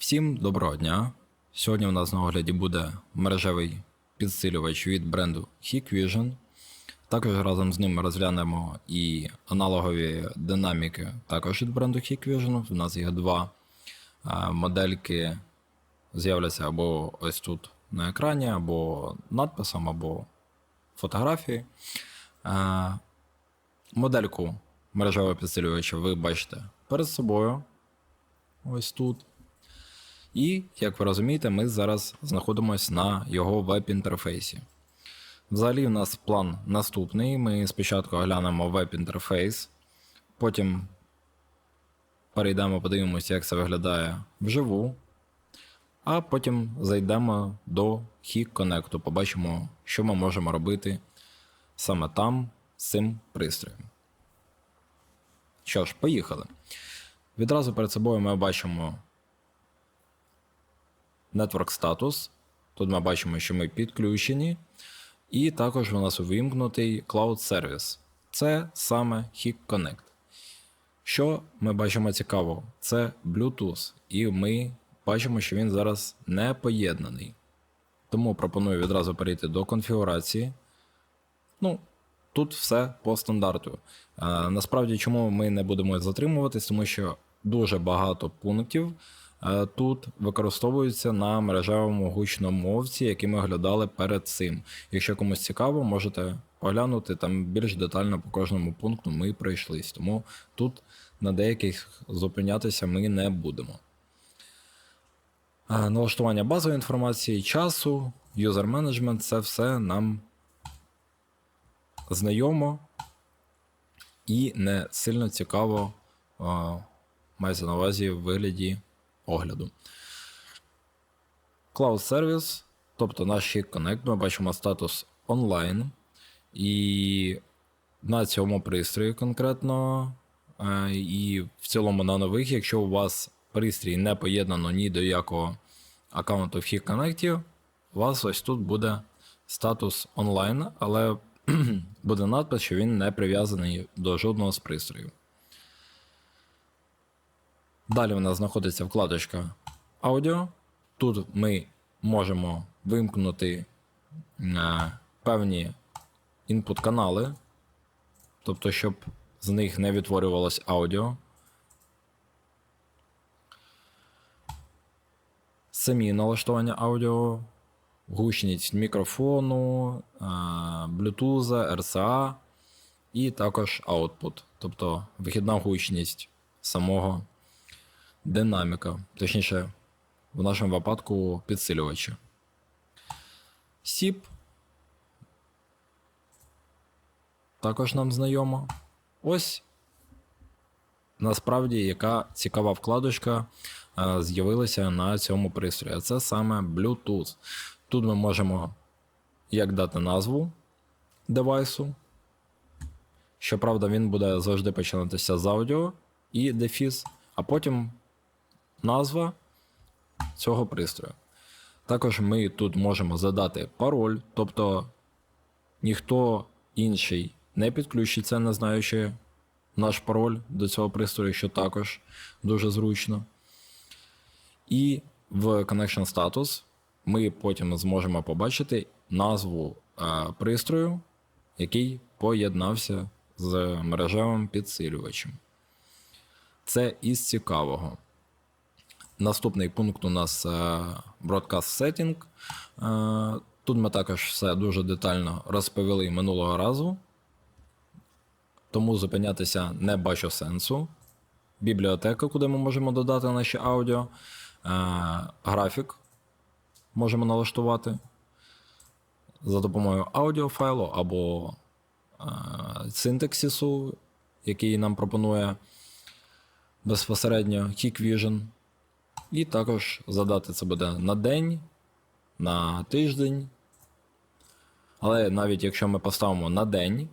Всім доброго дня! Сьогодні у нас на огляді буде мережевий підсилювач від бренду Hikvision. Також разом з ним розглянемо і аналогові динаміки також від бренду Hikvision. У нас їх два Е, модельки з'являться або ось тут на екрані, або надписом, або фотографії. Е, Модельку мережевого підсилювача ви бачите перед собою. Ось тут. І, як ви розумієте, ми зараз знаходимося на його веб-інтерфейсі. Взагалі, у нас план наступний. Ми спочатку оглянемо веб-інтерфейс, потім перейдемо, подивимося, як це виглядає вживу. А потім зайдемо до Hik Connect, побачимо, що ми можемо робити саме там з цим пристроєм. Що ж, поїхали. Відразу перед собою ми бачимо Network Status. Тут ми бачимо, що ми підключені. І також у нас увімкнутий Cloud Service. Це саме Hik Connect. Що ми бачимо цікаво? Це Bluetooth, і ми бачимо, що він зараз не поєднаний. Тому пропоную відразу перейти до конфігурації. Ну, тут все по стандарту. А, насправді, чому ми не будемо затримуватись, тому що дуже багато пунктів тут використовуються на мережевому гучномовці, які ми оглядали перед цим. Якщо комусь цікаво, можете поглянути там більш детально по кожному пункту ми пройшлись. Тому тут на деяких зупинятися ми не будемо. Налаштування базової інформації, часу, юзер менеджмент це все нам знайомо і не сильно цікаво а, мається на увазі в вигляді огляду. Cloud Service, тобто наш Connect, ми бачимо статус онлайн. І на цьому пристрої конкретно, е, і в цілому на нових, якщо у вас пристрій не поєднано ні до якого аккаунту в Connect, у вас ось тут буде статус онлайн, але буде надпис, що він не прив'язаний до жодного з пристроїв. Далі у нас знаходиться вкладочка аудіо. Тут ми можемо вимкнути е, певні інпут-канали, тобто, щоб з них не відтворювалось аудіо. Самі налаштування аудіо, гучність мікрофону, е, Bluetooth, RCA і також output, тобто вихідна гучність самого динаміка, точніше, в нашому випадку підсилювача. SIP також нам знайомо. Ось насправді яка цікава вкладочка е, з'явилася на цьому пристрої. Це саме Bluetooth. Тут ми можемо як дати назву девайсу. Щоправда, він буде завжди починатися з аудіо і дефіс, а потім назва цього пристрою. Також ми тут можемо задати пароль, тобто ніхто інший не підключиться, не знаючи наш пароль до цього пристрою, що також дуже зручно. І в Connection Status ми потім зможемо побачити назву е, пристрою, який поєднався з мережевим підсилювачем. Це із цікавого. Наступний пункт у нас е, Broadcast Setting. Е, Тут ми також все дуже детально розповіли минулого разу, тому зупинятися не бачу сенсу. Бібліотека, куди ми можемо додати наші аудіо, е, графік можемо налаштувати за допомогою аудіофайлу або синтаксису, який нам пропонує безпосередньо Hikvision. І також задати це буде на день, на тиждень. Але навіть якщо ми поставимо на день,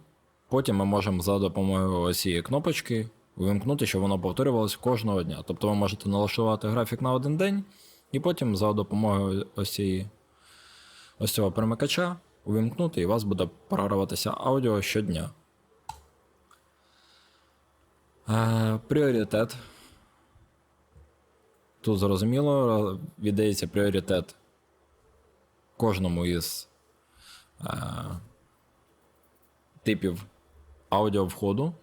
потім ми можемо за допомогою цієї кнопочки вимкнути, щоб воно повторювалось кожного дня. Тобто ви можете налаштувати графік на один день, і потім за допомогою ось, цієї, ось цього перемикача увімкнути, і у вас буде програватися аудіо щодня. Е, Пріоритет. Тут зрозуміло, віддається пріоритет кожному із е, типів аудіовходу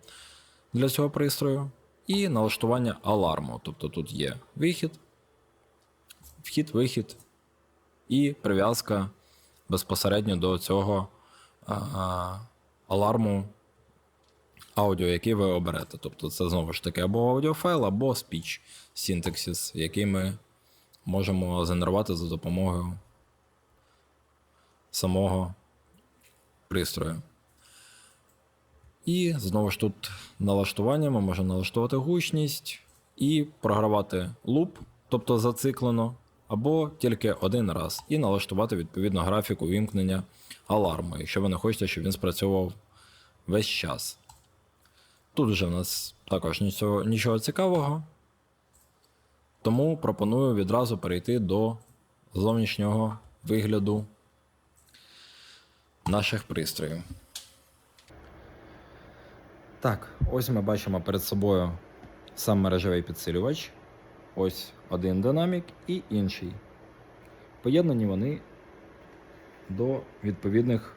для цього пристрою, і налаштування аларму. Тобто тут є вихід, вхід, вихід і прив'язка безпосередньо до цього а, аларму аудіо, який ви оберете. Тобто це знову ж таки або аудіофайл, або speech synthesis, який ми можемо згенерувати за допомогою самого пристрою. І знову ж тут налаштування ми можемо налаштувати гучність і програвати луп, тобто зациклено, або тільки один раз, і налаштувати відповідно графіку вімкнення аларму, якщо ви не хочете, щоб він спрацьовував весь час. Тут вже в нас також нічого, нічого цікавого, тому пропоную відразу перейти до зовнішнього вигляду наших пристроїв. Так, ось ми бачимо перед собою сам мережевий підсилювач. Ось один динамік і інший. Поєднані вони до відповідних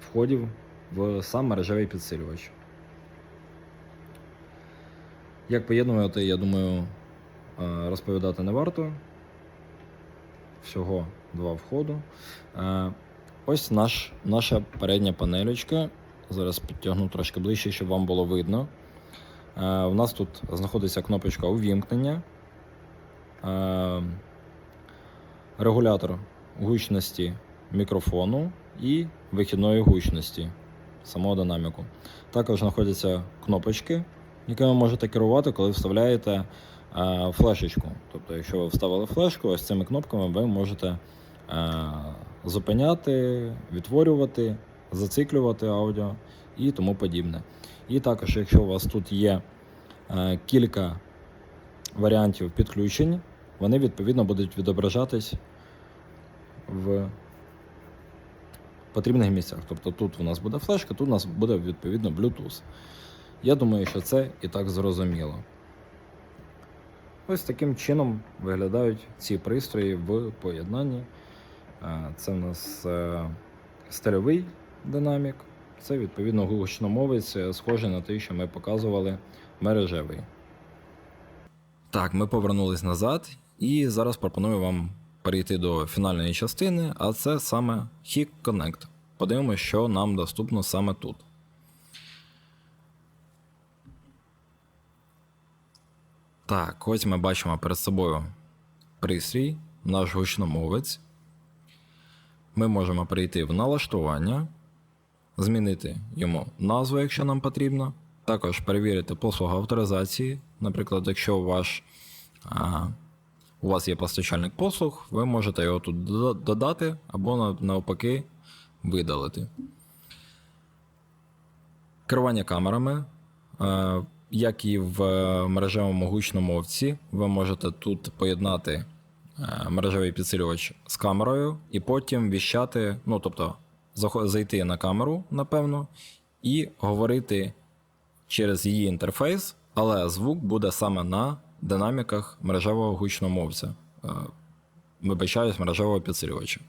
входів в сам мережевий підсилювач. Як поєднувати, я думаю, е, розповідати не варто. Всього два входу. Е, Ось наш, наша передня панелечка. Зараз підтягну трошки ближче, щоб вам було видно. Е, У нас тут знаходиться кнопочка увімкнення, е, регулятор гучності мікрофону і вихідної гучності самого динаміку. Також знаходяться кнопочки, якими можете керувати, коли вставляєте е, флешечку. Тобто, якщо ви вставили флешку, ось цими кнопками ви можете е, зупиняти, відтворювати, зациклювати аудіо і тому подібне. І також, якщо у вас тут є е, кілька варіантів підключень, вони відповідно будуть відображатись в потрібних місцях. Тобто тут у нас буде флешка, тут у нас буде відповідно Bluetooth. Я думаю, що це і так зрозуміло. Ось таким чином виглядають ці пристрої в поєднанні. Е, Це у нас е, стереовий динамік, це відповідно гучномовець, е, схожий на те, що ми показували мережевий. Так, ми повернулись назад, і зараз пропоную вам перейти до фінальної частини, а це саме HIC Connect. Подивимося, що нам доступно саме тут. Так, ось ми бачимо перед собою пристрій, наш гучномовець. Ми можемо перейти в налаштування, змінити йому назву, якщо нам потрібно. Також перевірити послугу авторизації. Наприклад, якщо ваш, у вас є постачальник послуг, ви можете його тут додати або навпаки видалити. Керування камерами. Е, Як і в е, мережевому гучномовці, ви можете тут поєднати е, мережевий підсилювач з камерою і потім віщати, ну тобто зайти на камеру, напевно, і говорити через її інтерфейс, але звук буде саме на динаміках мережевого гучномовця. Е, Вибачаюсь, мережевого підсилювача.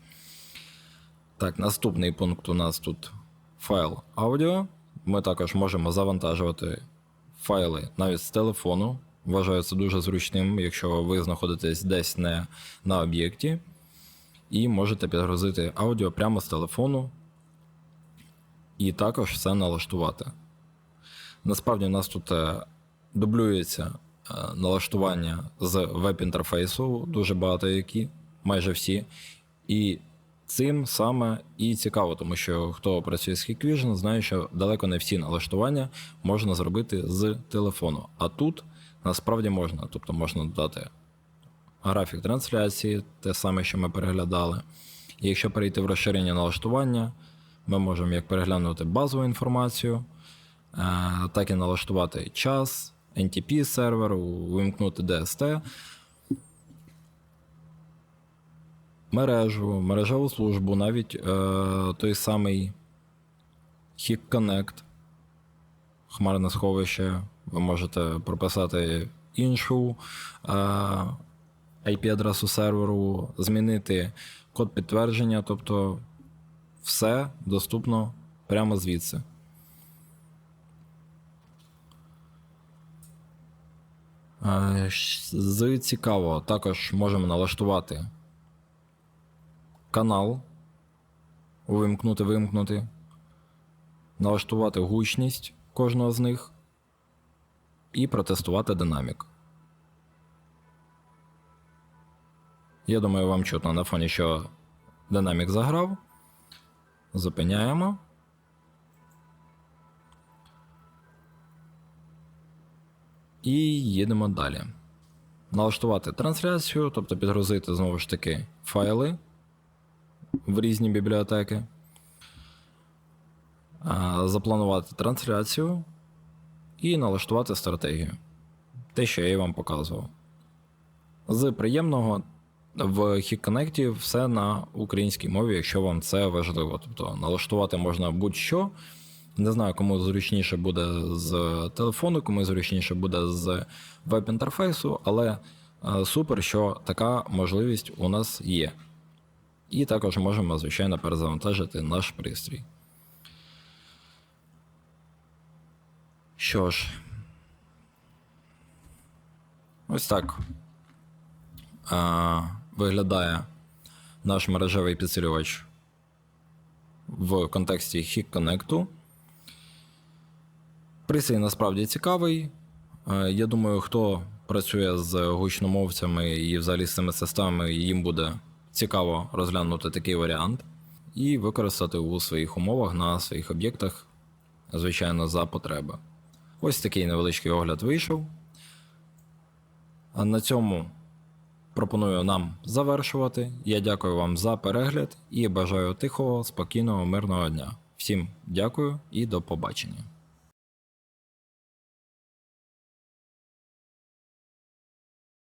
Так, наступний пункт у нас тут файл аудіо. Ми також можемо завантажувати файли навіть з телефону. Вважаю це дуже зручним, якщо ви знаходитесь десь не на об'єкті, і можете підгрузити аудіо прямо з телефону і також все налаштувати. Насправді, у нас тут е, дублюється налаштування з веб-інтерфейсу, дуже багато які, майже всі. І цим саме і цікаво, тому що хто працює з Hikvision, знає, що далеко не всі налаштування можна зробити з телефону. А тут насправді можна, тобто можна додати графік трансляції, те саме, що ми переглядали. І якщо перейти в розширення налаштування, ми можемо як переглянути базову інформацію, е, так і налаштувати час, NTP сервер, вимкнути DST, мережу, мережеву службу, навіть е, той самий HIC Connect. хмарне сховище, ви можете прописати іншу е, IP-адресу серверу, змінити код підтвердження, тобто все доступно прямо звідси. Е, щ- З цікавого також можемо налаштувати канал, увімкнути, вимкнути, налаштувати гучність кожного з них і протестувати динамік. Я думаю, вам чутно на фоні, що динамік заграв. Зупиняємо. І їдемо далі. Налаштувати трансляцію, тобто підгрузити знову ж таки файли в різні бібліотеки. Запланувати трансляцію і налаштувати стратегію. Те, що я і вам показував. З приємного в HitConnect все на українській мові, якщо вам це важливо. Тобто налаштувати можна будь-що. Не знаю, кому зручніше буде з телефону, кому зручніше буде з веб-інтерфейсу, але е, супер, що така можливість у нас є. І також можемо, звичайно, перезавантажити наш пристрій. Що ж, ось так а, виглядає наш мережевий підсилювач в контексті HIC Connect. Пристрій насправді цікавий. Е, Я думаю, хто працює з гучномовцями і взагалі з цими системами, їм буде цікаво розглянути такий варіант і використати у своїх умовах на своїх об'єктах, звичайно, за потреби. Ось такий невеличкий огляд вийшов. А на цьому пропоную нам завершувати. Я дякую вам за перегляд і бажаю тихого, спокійного, мирного дня. Всім дякую і до побачення.